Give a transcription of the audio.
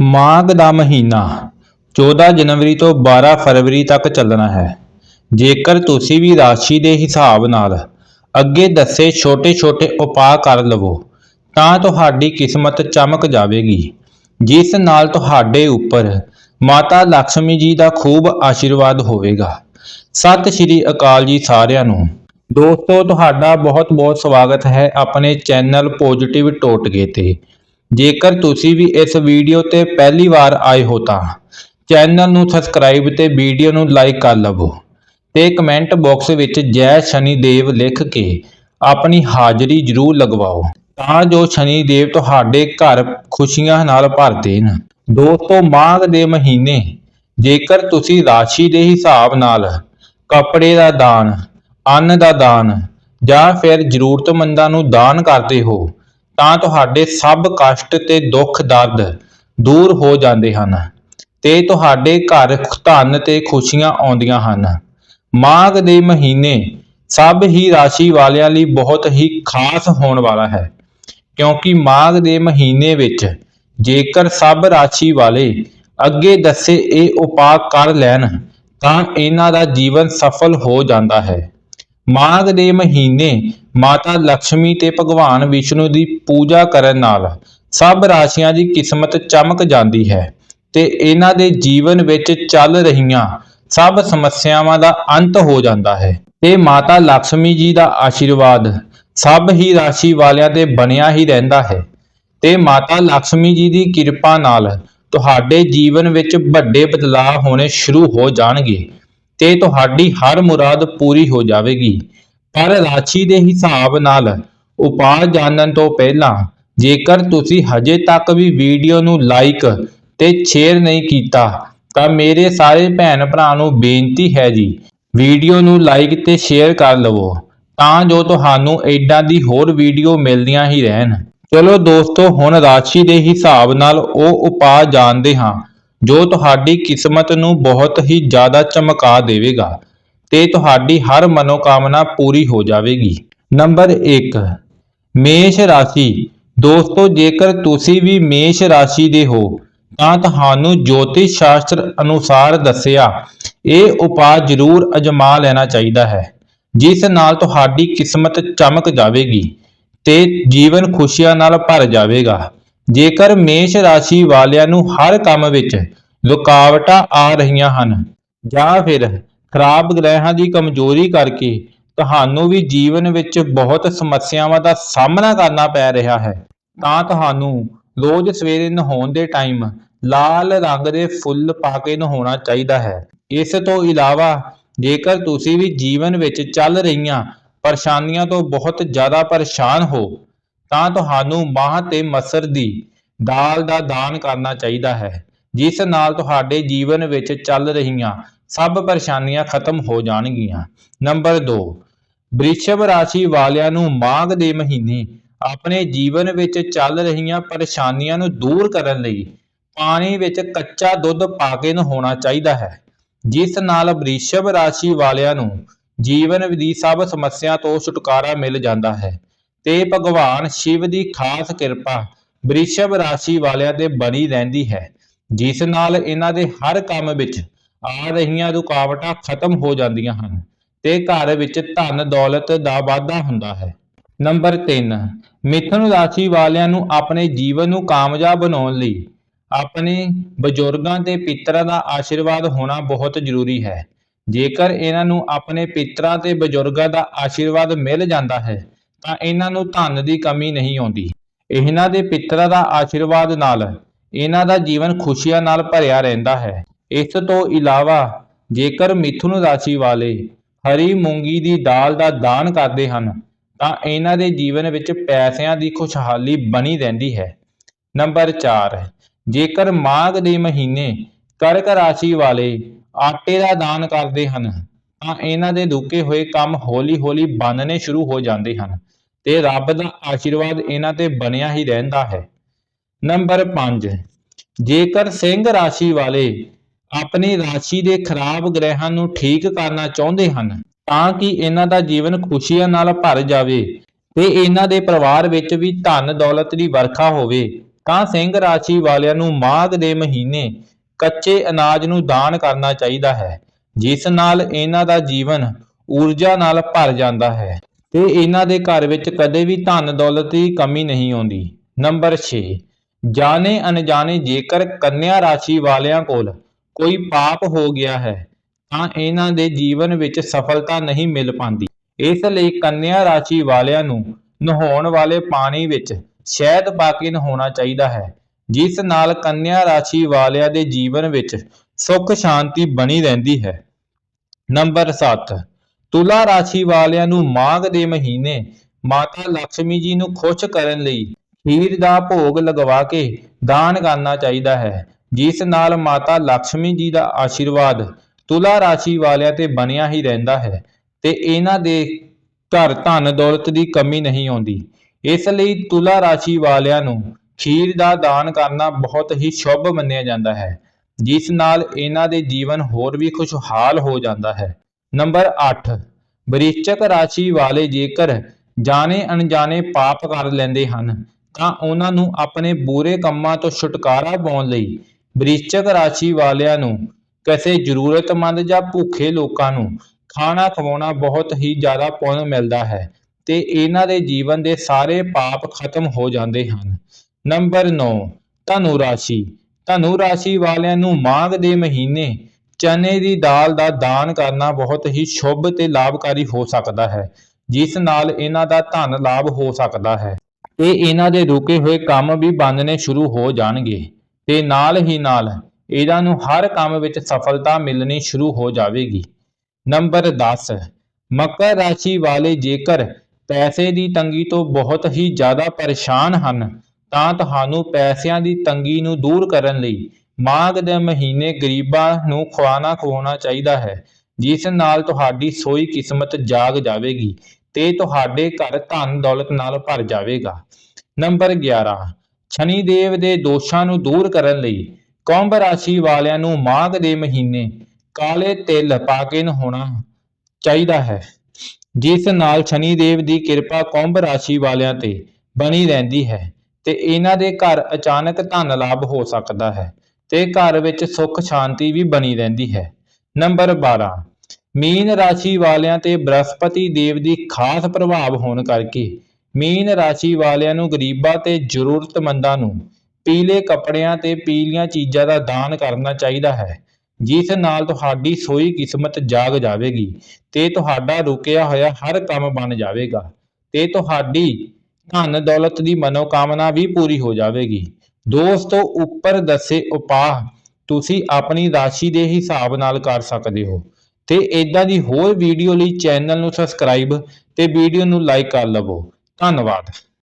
ਮਾਘ ਦਾ ਮਹੀਨਾ 14 ਜਨਵਰੀ ਤੋਂ 12 ਫਰਵਰੀ ਤੱਕ ਚੱਲਣਾ ਹੈ। ਜੇਕਰ ਤੁਸੀਂ ਵੀ ਰਾਸ਼ੀ ਦੇ ਹਿਸਾਬ ਨਾਲ ਅੱਗੇ ਦੱਸੇ ਛੋਟੇ-ਛੋਟੇ ਉਪਾਅ ਕਰ ਲਵੋ, ਤਾਂ ਤੁਹਾਡੀ ਕਿਸਮਤ ਚਮਕ ਜਾਵੇਗੀ। ਜਿਸ ਨਾਲ ਤੁਹਾਡੇ ਉੱਪਰ ਮਾਤਾ ਲక్ష్ਮੀ ਜੀ ਦਾ ਖੂਬ ਆਸ਼ੀਰਵਾਦ ਹੋਵੇਗਾ। ਸਤਿ ਸ਼੍ਰੀ ਅਕਾਲ ਜੀ ਸਾਰਿਆਂ ਨੂੰ। ਦੋਸਤੋ, ਤੁਹਾਡਾ ਬਹੁਤ-ਬਹੁਤ ਸਵਾਗਤ ਹੈ ਆਪਣੇ ਚੈਨਲ ਪੋਜ਼ਿਟਿਵ ਟੋਟਕੇ ਤੇ। ਜੇਕਰ ਤੁਸੀਂ ਵੀ ਇਸ ਵੀਡੀਓ ਤੇ ਪਹਿਲੀ ਵਾਰ ਆਏ ਹੋ ਤਾਂ ਚੈਨਲ ਨੂੰ ਸਬਸਕ੍ਰਾਈਬ ਤੇ ਵੀਡੀਓ ਨੂੰ ਲਾਈਕ ਕਰ ਲਵੋ ਤੇ ਕਮੈਂਟ ਬਾਕਸ ਵਿੱਚ ਜੈ ਸ਼ਨੀ ਦੇਵ ਲਿਖ ਕੇ ਆਪਣੀ ਹਾਜ਼ਰੀ ਜ਼ਰੂਰ ਲਗਵਾਓ। ਤਾਂ ਜੋ ਸ਼ਨੀ ਦੇਵ ਤੁਹਾਡੇ ਘਰ ਖੁਸ਼ੀਆਂ ਨਾਲ ਭਰ ਦੇਣ। ਦੋਸਤੋ, ਮਾਘ ਦੇ ਮਹੀਨੇ, ਜੇਕਰ ਤੁਸੀਂ ਰਾਸ਼ੀ ਦੇ ਹਿਸਾਬ ਨਾਲ ਕੱਪੜੇ ਦਾ ਦਾਨ, ਅੰਨ ਦਾ ਦਾਨ ਜਾਂ ਫਿਰ ਜ਼ਰੂਰਤਮੰਦਾਂ ਨੂੰ ਦਾਨ ਕਰਦੇ ਹੋ ਤਾਂ ਤੁਹਾਡੇ ਸਭ ਕਸ਼ਟ ਤੇ ਦੁੱਖ, ਦਰਦ ਦੂਰ ਹੋ ਜਾਂਦੇ ਹਨ ਤੇ ਤੁਹਾਡੇ ਘਰ ਧਨ ਤੇ ਖੁਸ਼ੀਆਂ ਆਉਂਦੀਆਂ ਹਨ। ਮਾਘ ਦੇ ਮਹੀਨੇ ਸਭ ਹੀ ਰਾਸ਼ੀ ਵਾਲਿਆਂ ਲਈ ਬਹੁਤ ਹੀ ਖਾਸ ਹੋਣ ਵਾਲਾ ਹੈ, ਕਿਉਂਕਿ ਮਾਘ ਦੇ ਮਹੀਨੇ ਵਿੱਚ ਜੇਕਰ ਸਭ ਰਾਸ਼ੀ ਵਾਲੇ ਅੱਗੇ ਦੱਸੇ ਇਹ ਉਪਾਅ ਕਰ ਲੈਣ, ਤਾਂ ਇਹਨਾਂ ਦਾ ਜੀਵਨ ਸਫਲ ਹੋ ਜਾਂਦਾ ਹੈ। ਮਾਘ ਦੇ ਮਹੀਨੇ ਮਾਤਾ ਲక్ష్ਮੀ ਤੇ ਭਗਵਾਨ ਵਿਸ਼ਨੂੰ ਦੀ ਪੂਜਾ ਕਰਨ ਨਾਲ ਸਭ ਰਾਸ਼ੀਆਂ ਦੀ ਕਿਸਮਤ ਚਮਕ ਜਾਂਦੀ ਹੈ ਤੇ ਇਹਨਾਂ ਦੇ ਜੀਵਨ ਵਿੱਚ ਚੱਲ ਰਹੀਆਂ ਸਭ ਸਮੱਸਿਆਵਾਂ ਦਾ ਅੰਤ ਹੋ ਜਾਂਦਾ ਹੈ। ਤੇ ਮਾਤਾ ਲక్ష్ਮੀ ਜੀ ਦਾ ਆਸ਼ੀਰਵਾਦ ਸਭ ਹੀ ਰਾਸ਼ੀ ਵਾਲਿਆਂ ਤੇ ਬਣਿਆ ਹੀ ਰਹਿੰਦਾ ਹੈ। ਤੇ ਮਾਤਾ ਲక్ష్ਮੀ ਜੀ ਦੀ ਕਿਰਪਾ ਨਾਲ ਤੁਹਾਡੇ ਜੀਵਨ ਵਿੱਚ ਵੱਡੇ ਬਦਲਾਅ ਹੋਣੇ ਸ਼ੁਰੂ ਹੋ ਜਾਣਗੇ ਤੇ ਤੁਹਾਡੀ ਹਰ ਮੁਰਾਦ ਪੂਰੀ ਹੋ ਜਾਵੇਗੀ। ਪਰ ਰਾਸ਼ੀ ਦੇ ਹਿਸਾਬ ਨਾਲ ਉਪਾਅ ਜਾਣਨ ਤੋਂ ਪਹਿਲਾਂ ਜੇਕਰ ਤੁਸੀਂ ਹਜੇ ਤੱਕ ਵੀ ਵੀਡੀਓ ਨੂੰ ਲਾਈਕ ਤੇ ਸ਼ੇਅਰ ਨਹੀਂ ਕੀਤਾ, ਤਾਂ ਮੇਰੇ ਸਾਰੇ ਭੈਣ ਭਰਾ ਨੂੰ ਬੇਨਤੀ ਹੈ ਜੀ, ਵੀਡੀਓ ਨੂੰ ਲਾਈਕ ਤੇ ਸ਼ੇਅਰ ਕਰ ਲਵੋ, ਤਾਂ ਜੋ ਤੁਹਾਨੂੰ ਏਦਾਂ ਦੀ ਹੋਰ ਵੀਡੀਓ ਮਿਲਦੀਆਂ ਹੀ ਰਹਿਣ। ਚਲੋ ਦੋਸਤੋ, ਹੁਣ ਰਾਸ਼ੀ ਦੇ ਹਿਸਾਬ ਨਾਲ ਉਹ ਉਪਾਅ ਜਾਣਦੇ ਹਾਂ, ਜੋ ਤੁਹਾਡੀ ਕਿਸਮਤ ਨੂੰ ਬਹੁਤ ਹੀ ਜ਼ਿਆਦਾ ਚਮਕਾ ਦੇਵੇਗਾ। ਤੇ ਤੁਹਾਡੀ ਹਰ ਮਨੋਕਾਮਨਾ ਪੂਰੀ ਹੋ ਜਾਵੇਗੀ। ਨੰਬਰ 1 ਮੇਸ਼ ਰਾਸ਼ੀ। ਦੋਸਤੋ, ਜੇਕਰ ਤੁਸੀਂ ਵੀ ਮੇਸ਼ ਰਾਸ਼ੀ ਦੇ ਹੋ, ਤਾਂ ਤੁਹਾਨੂੰ ਜੋਤਿਸ਼ ਸ਼ਾਸਤਰ ਅਨੁਸਾਰ ਦੱਸਿਆ, ਇਹ ਉਪਾਅ ਜ਼ਰੂਰ ਅਜਮਾ ਲੈਣਾ ਚਾਹੀਦਾ ਹੈ, ਜਿਸ ਨਾਲ ਤੁਹਾਡੀ ਕਿਸਮਤ ਚਮਕ ਜਾਵੇਗੀ ਤੇ ਜੀਵਨ ਖੁਸ਼ੀਆਂ ਨਾਲ ਭਰ ਜਾਵੇਗਾ। ਜੇਕਰ ਮੇਸ਼ ਰਾਸ਼ੀ ਵਾਲਿਆਂ ਨੂੰ ਹਰ ਕੰਮ ਵਿੱਚ ਰੁਕਾਵਟਾਂ ਆ ਰਹੀਆਂ ਹਨ, ਜਾਂ ਫਿਰ ਖਰਾਬ ਗ੍ਰਹਿਾਂ ਦੀ ਕਮਜ਼ੋਰੀ ਕਰਕੇ ਤੁਹਾਨੂੰ ਵੀ ਜੀਵਨ ਵਿੱਚ ਬਹੁਤ ਸਮੱਸਿਆਵਾਂ ਦਾ ਸਾਹਮਣਾ ਕਰਨਾ ਪੈ ਰਿਹਾ ਹੈ। ਤਾਂ ਤੁਹਾਨੂੰ ਰੋਜ਼ ਸਵੇਰੇ ਨਹਾਉਣ ਦੇ ਟਾਈਮ ਲਾਲ ਰੰਗ ਦੇ ਫੁੱਲ ਪਾ ਕੇ ਨਹਾਉਣਾ ਚਾਹੀਦਾ ਹੈ। ਇਸ ਤੋਂ ਇਲਾਵਾ ਜੇਕਰ ਤੁਸੀਂ ਵੀ ਜੀਵਨ ਵਿੱਚ ਚੱਲ ਰਹੀਆਂ ਪਰੇਸ਼ਾਨੀਆਂ ਤੋਂ ਬਹੁਤ ਜ਼ਿਆਦਾ ਪਰੇਸ਼ਾਨ ਹੋ, ਤਾਂ ਤੁਹਾਨੂੰ ਮਾਹ ਤੇ ਮਸਰ ਦੀ ਦਾਲ ਦਾ ਦਾਨ ਕਰਨਾ ਚਾਹੀਦਾ ਹੈ, ਜਿਸ ਨਾਲ ਤੁਹਾਡੇ ਜੀਵਨ ਵਿੱਚ ਚੱਲ ਰਹੀਆਂ ਸਭ ਪਰੇਸ਼ਾਨੀਆਂ ਖਤਮ ਹੋ ਜਾਣਗੀਆਂ। ਨੰਬਰ 2 ਬ੍ਰਿਸ਼ਭ ਰਾਸ਼ੀ ਵਾਲਿਆਂ ਨੂੰ ਮਾਘ ਦੇ ਮਹੀਨੇ ਆਪਣੇ ਜੀਵਨ ਵਿੱਚ ਚੱਲ ਰਹੀਆਂ ਪਰੇਸ਼ਾਨੀਆਂ ਨੂੰ ਦੂਰ ਕਰਨ ਲਈ ਪਾਣੀ ਵਿੱਚ ਕੱਚਾ ਦੁੱਧ ਪਾ ਕੇ ਨਹਾਉਣਾ ਚਾਹੀਦਾ ਹੈ, ਜਿਸ ਨਾਲ ਬ੍ਰਿਸ਼ਭ ਰਾਸ਼ੀ ਵਾਲਿਆਂ ਨੂੰ ਜੀਵਨ ਦੀ ਸਭ ਸਮੱਸਿਆ ਤੋਂ ਛੁਟਕਾਰਾ ਮਿਲ ਜਾਂਦਾ ਹੈ। ਤੇ ਭਗਵਾਨ ਸ਼ਿਵ ਦੀ ਖਾਸ ਕਿਰਪਾ ਬ੍ਰਿਸ਼ਭ ਰਾਸ਼ੀ ਵਾਲਿਆਂ ਤੇ ਬਣੀ ਰਹਿੰਦੀ ਹੈ, ਜਿਸ ਨਾਲ ਇਹਨਾਂ ਦੇ ਹਰ ਕੰਮ ਵਿੱਚ ਆ ਰਹੀਆਂ ਰੁਕਾਵਟਾਂ ਖਤਮ ਹੋ ਜਾਂਦੀਆਂ ਹਨ ਤੇ ਘਰ ਵਿੱਚ ਧਨ ਦੌਲਤ ਦਾ ਵਾਧਾ ਹੁੰਦਾ ਹੈ। ਨੰਬਰ 3 ਮਿਥੁਨ ਰਾਸ਼ੀ ਵਾਲਿਆਂ ਨੂੰ ਆਪਣੇ ਜੀਵਨ ਨੂੰ ਕਾਮਯਾਬ ਬਣਾਉਣ ਲਈ ਆਪਣੇ ਬਜ਼ੁਰਗਾਂ ਤੇ ਪਿਤਰਾਂ ਦਾ ਆਸ਼ੀਰਵਾਦ ਹੋਣਾ ਬਹੁਤ ਜ਼ਰੂਰੀ ਹੈ। ਜੇਕਰ ਇਹਨਾਂ ਨੂੰ ਆਪਣੇ ਪਿਤਰਾਂ ਤੇ ਬਜ਼ੁਰਗਾਂ ਦਾ ਆਸ਼ੀਰਵਾਦ ਮਿਲ ਜਾਂਦਾ ਹੈ, ਤਾਂ ਇਹਨਾਂ ਨੂੰ ਧਨ ਦੀ ਕਮੀ ਨਹੀਂ ਆਉਂਦੀ। ਇਹਨਾਂ ਦੇ ਪਿਤਰਾਂ ਦਾ ਆਸ਼ੀਰਵਾਦ ਨਾਲ ਇਹਨਾਂ ਦਾ ਜੀਵਨ ਖੁਸ਼ੀਆਂ ਨਾਲ ਭਰਿਆ ਰਹਿੰਦਾ ਹੈ। ਇਸ ਤੋਂ ਇਲਾਵਾ ਜੇਕਰ ਮਿਥੁਨ ਰਾਸ਼ੀ ਵਾਲੇ ਹਰੀ ਮੂੰਗੀ ਦੀ ਦਾਲ ਦਾ ਦਾਨ ਕਰਦੇ ਹਨ, ਤਾਂ ਇਹਨਾਂ ਦੇ ਜੀਵਨ ਵਿੱਚ ਪੈਸਿਆਂ ਦੀ ਖੁਸ਼ਹਾਲੀ ਬਣੀ ਰਹਿੰਦੀ ਹੈ। ਨੰਬਰ 4 ਜੇਕਰ ਮਾਘ ਦੇ ਮਹੀਨੇ ਕਰਕ ਰਾਸ਼ੀ ਵਾਲੇ ਆਟੇ ਦਾ ਦਾਨ ਕਰਦੇ ਹਨ, ਤਾਂ ਇਹਨਾਂ ਦੇ ਰੁਕੇ ਹੋਏ ਕੰਮ ਹੌਲੀ-ਹੌਲੀ ਬਣਨੇ ਸ਼ੁਰੂ ਹੋ ਜਾਂਦੇ ਹਨ ਤੇ ਰੱਬ ਦਾ ਆਸ਼ੀਰਵਾਦ ਇਹਨਾਂ ਤੇ ਬਣਿਆ ਹੀ ਰਹਿੰਦਾ ਹੈ। ਨੰਬਰ 5 ਜੇਕਰ ਸਿੰਘ ਰਾਸ਼ੀ ਵਾਲੇ ਆਪਣੀ ਰਾਸ਼ੀ ਦੇ ਖਰਾਬ ਗ੍ਰਹਿਾਂ ਨੂੰ ਠੀਕ ਕਰਨਾ ਚਾਹੁੰਦੇ ਹਨ ਤਾਂ ਕਿ ਇਹਨਾਂ ਦਾ ਜੀਵਨ ਖੁਸ਼ੀਆਂ ਨਾਲ ਭਰ ਜਾਵੇ ਤੇ ਇਹਨਾਂ ਦੇ ਪਰਿਵਾਰ ਵਿੱਚ ਵੀ ਧਨ ਦੌਲਤ ਦੀ ਵਰਖਾ ਹੋਵੇ। ਤਾਂ ਸਿੰਘ ਰਾਸ਼ੀ ਵਾਲਿਆਂ ਨੂੰ ਮਾਘ ਦੇ ਮਹੀਨੇ ਕੱਚੇ ਅਨਾਜ ਨੂੰ ਦਾਨ ਕਰਨਾ ਚਾਹੀਦਾ ਹੈ, ਜਿਸ ਨਾਲ ਇਹਨਾਂ ਦਾ ਜੀਵਨ ਊਰਜਾ ਨਾਲ ਭਰ ਜਾਂਦਾ ਹੈ ਤੇ ਇਹਨਾਂ ਦੇ ਘਰ ਵਿੱਚ ਕਦੇ ਵੀ ਧਨ ਦੌਲਤ ਦੀ ਕਮੀ ਨਹੀਂ ਆਉਂਦੀ। ਨੰਬਰ 6 ਜਾਣੇ ਅਣਜਾਣੇ ਜੇਕਰ ਕੰਨਿਆ ਰਾਸ਼ੀ ਵਾਲਿਆਂ ਕੋਲ ਕੋਈ ਪਾਪ ਹੋ ਗਿਆ ਹੈ, ਤਾਂ ਇਹਨਾਂ ਦੇ ਜੀਵਨ ਵਿੱਚ ਸਫਲਤਾ ਨਹੀਂ ਮਿਲ ਪਾਉਂਦੀ। ਇਸ ਲਈ ਕੰਨਿਆ ਰਾਸ਼ੀ ਵਾਲਿਆਂ ਨੂੰ ਨਹਾਉਣ ਵਾਲੇ ਪਾਣੀ ਵਿੱਚ ਸ਼ਹਿਦ ਪਾ ਕੇ ਨਹਾਉਣਾ ਚਾਹੀਦਾ ਹੈ, ਜਿਸ ਨਾਲ ਕੰਨਿਆ ਰਾਸ਼ੀ ਵਾਲਿਆਂ ਦੇ ਜੀਵਨ ਵਿੱਚ ਸੁੱਖ ਸ਼ਾਂਤੀ ਬਣੀ ਰਹਿੰਦੀ ਹੈ। ਨੰਬਰ 7 ਤੁਲਾ ਰਾਸ਼ੀ ਵਾਲਿਆਂ ਨੂੰ ਮਾਘ ਦੇ ਮਹੀਨੇ ਮਾਤਾ ਲక్ష్ਮੀ ਜੀ ਨੂੰ ਖੁਸ਼ ਕਰਨ ਲਈ ਖੀਰ ਦਾ ਭੋਗ ਲਗਵਾ ਕੇ ਦਾਨ ਕਰਨਾ ਚਾਹੀਦਾ ਹੈ। ਜਿਸ ਨਾਲ ਮਾਤਾ ਲక్ష్ਮੀ ਜੀ ਦਾ ਆਸ਼ੀਰਵਾਦ ਤੁਲਾ ਰਾਸ਼ੀ ਵਾਲਿਆਂ ਤੇ ਬਣਿਆ ਹੀ ਰਹਿੰਦਾ ਹੈ ਤੇ ਇਹਨਾਂ ਦੇ ਘਰ ਧਨ ਦੌਲਤ ਦੀ ਕਮੀ ਨਹੀਂ ਆਉਂਦੀ। ਇਸ ਲਈ ਤੁਲਾ ਰਾਸ਼ੀ ਵਾਲਿਆਂ ਨੂੰ ਖੀਰ ਦਾ ਦਾਨ ਕਰਨਾ ਬਹੁਤ ਹੀ ਸ਼ੁਭ ਮੰਨਿਆ ਜਾਂਦਾ ਹੈ, ਜਿਸ ਨਾਲ ਇਹਨਾਂ ਦੇ ਜੀਵਨ ਹੋਰ ਵੀ ਖੁਸ਼ਹਾਲ ਹੋ ਜਾਂਦਾ ਹੈ। ਨੰਬਰ 8 ਬ੍ਰਿਸ਼ਚਕ ਰਾਸ਼ੀ ਵਾਲੇ ਜੇਕਰ ਜਾਣੇ ਅਣਜਾਣੇ ਪਾਪ ਕਰ ਲੈਂਦੇ ਹਨ, ਤਾਂ ਉਹਨਾਂ ਨੂੰ ਆਪਣੇ ਬੁਰੇ ਕੰਮਾਂ ਤੋਂ ਛੁਟਕਾਰਾ ਪਾਉਣ ਲਈ ਵ੍ਰਿਸ਼ਚਕ ਰਾਸ਼ੀ ਵਾਲਿਆਂ ਨੂੰ, ਕਿਸੇ ਜ਼ਰੂਰਤਮੰਦ ਜਾਂ ਭੁੱਖੇ ਲੋਕਾਂ ਨੂੰ ਖਾਣਾ ਖਵਾਉਣਾ ਬਹੁਤ ਹੀ ਜ਼ਿਆਦਾ ਪੁੰਨ ਮਿਲਦਾ ਹੈ ਤੇ ਇਹਨਾਂ ਦੇ ਜੀਵਨ ਦੇ ਸਾਰੇ ਪਾਪ ਖਤਮ ਹੋ ਜਾਂਦੇ ਹਨ। ਨੰਬਰ 9 ਧਨੁ ਰਾਸ਼ੀ। ਧਨੁ ਰਾਸ਼ੀ ਵਾਲਿਆਂ ਨੂੰ ਮਾਘ ਦੇ ਮਹੀਨੇ ਚਨੇ ਦੀ ਦਾਲ ਦਾ ਦਾਨ ਕਰਨਾ ਬਹੁਤ ਹੀ ਸ਼ੁਭ ਤੇ ਲਾਭਕਾਰੀ ਹੋ ਸਕਦਾ ਹੈ, ਜਿਸ ਨਾਲ ਇਹਨਾਂ ਦਾ ਧਨ ਲਾਭ ਹੋ ਸਕਦਾ ਹੈ। ਤੇ ਇਹਨਾਂ ਦੇ ਰੁਕੇ ਹੋਏ ਕੰਮ ਵੀ ਬਣਨੇ ਸ਼ੁਰੂ ਹੋ ਜਾਣਗੇ। ਤੇ ਨਾਲ ਹੀ ਨਾਲ ਇਹਨਾਂ ਨੂੰ ਹਰ ਕੰਮ ਵਿੱਚ ਸਫਲਤਾ ਮਿਲਣੀ ਸ਼ੁਰੂ ਹੋ ਜਾਵੇਗੀ। ਨੰਬਰ 10 ਮਕਰ ਰਾਸ਼ੀ ਵਾਲੇ ਜੇਕਰ ਪੈਸੇ ਦੀ ਤੰਗੀ ਤੋਂ ਬਹੁਤ ਹੀ ਜ਼ਿਆਦਾ ਪਰੇਸ਼ਾਨ ਹਨ, ਤਾਂ ਤੁਹਾਨੂੰ ਪੈਸਿਆਂ ਦੀ ਤੰਗੀ ਨੂੰ ਦੂਰ ਕਰਨ ਲਈ ਮਾਘ ਦੇ ਮਹੀਨੇ ਗਰੀਬਾਂ ਨੂੰ ਖਵਾਣਾ ਖਵਾਉਣਾ ਚਾਹੀਦਾ ਹੈ, ਜਿਸ ਨਾਲ ਤੁਹਾਡੀ ਸੋਈ ਕਿਸਮਤ ਜਾਗ ਜਾਵੇਗੀ ਤੇ ਤੁਹਾਡੇ ਘਰ ਧਨ ਦੌਲਤ ਨਾਲ ਭਰ ਜਾਵੇਗਾ। ਨੰਬਰ 11 ਸ਼ਨੀ ਦੇਵ ਦੇ ਦੋਸ਼ਾਂ ਨੂੰ ਦੂਰ ਕਰਨ ਲਈ ਕੁੰਭ ਰਾਸ਼ੀ ਵਾਲਿਆਂ ਨੂੰ ਮਾਘ ਦੇ ਮਹੀਨੇ ਕਾਲੇ ਤਿਲ ਪਾ ਕੇ ਨਹਾਉਣਾ ਚਾਹੀਦਾ ਹੈ, ਜਿਸ ਨਾਲ ਸ਼ਨੀ ਦੇਵ ਦੀ ਕਿਰਪਾ ਕੁੰਭ ਰਾਸ਼ੀ ਵਾਲਿਆਂ ਤੇ ਬਣੀ ਰਹਿੰਦੀ ਹੈ ਤੇ ਇਹਨਾਂ ਦੇ ਘਰ ਅਚਾਨਕ ਧਨ ਲਾਭ ਹੋ ਸਕਦਾ ਹੈ ਤੇ ਘਰ ਵਿੱਚ ਸੁੱਖ ਸ਼ਾਂਤੀ ਵੀ ਬਣੀ ਰਹਿੰਦੀ ਹੈ। ਨੰਬਰ 12 ਮੀਨ ਰਾਸ਼ੀ ਵਾਲਿਆਂ ਤੇ ਬ੍ਰਹਸਪਤੀ ਦੇਵ ਦੀ ਖਾਸ ਪ੍ਰਭਾਵ ਹੋਣ ਕਰਕੇ ਮੀਨ ਰਾਸ਼ੀ ਵਾਲਿਆਂ ਨੂੰ, ਗਰੀਬਾਂ ਤੇ ਜ਼ਰੂਰਤਮੰਦਾਂ ਨੂੰ ਪੀਲੇ ਕੱਪੜਿਆਂ ਤੇ ਪੀਲੀਆਂ ਚੀਜ਼ਾਂ ਦਾ ਦਾਨ ਕਰਨਾ ਚਾਹੀਦਾ ਹੈ, ਜਿਸ ਨਾਲ ਤੁਹਾਡੀ ਸੋਈ ਕਿਸਮਤ ਜਾਗ ਜਾਵੇਗੀ ਤੇ ਤੁਹਾਡਾ ਰੁਕਿਆ ਹੋਇਆ ਹਰ ਕੰਮ ਬਣ ਜਾਵੇਗਾ ਤੇ ਤੁਹਾਡੀ ਧਨ ਦੌਲਤ ਦੀ ਮਨੋਕਾਮਨਾ ਵੀ ਪੂਰੀ ਹੋ ਜਾਵੇਗੀ। ਦੋਸਤੋ, ਉੱਪਰ ਦੱਸੇ ਉਪਾਅ ਤੁਸੀਂ ਆਪਣੀ ਰਾਸ਼ੀ ਦੇ ਹਿਸਾਬ ਨਾਲ ਕਰ ਸਕਦੇ ਹੋ ਤੇ ਇਦਾਂ ਦੀ ਹੋਰ ਵੀਡੀਓ ਲਈ ਚੈਨਲ ਨੂੰ ਸਬਸਕ੍ਰਾਈਬ ਤੇ ਵੀਡੀਓ ਨੂੰ ਲਾਈਕ ਕਰ ਲਵੋ। ਧੰਨਵਾਦ।